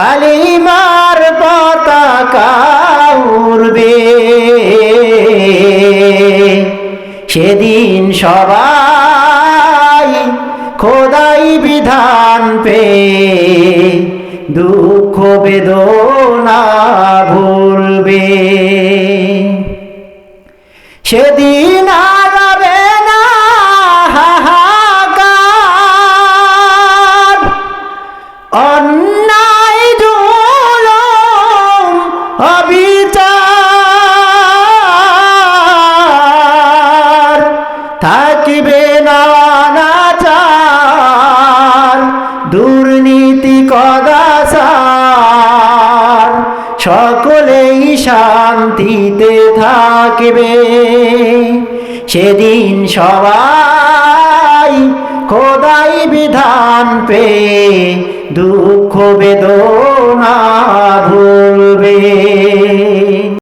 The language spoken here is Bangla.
কালিমার পতাকা উড়বে। সেদিন সবাই খোদাই বিধান পে দুঃখ বেদনা ভুলবে। সেদিন অবিচার থাকিবে না নাচার দুর্নীতি কদাচার। সকলেই শান্তিতে থাকবে। সেদিন সবাই খোদাই বিধান পে দুঃখ বেদনা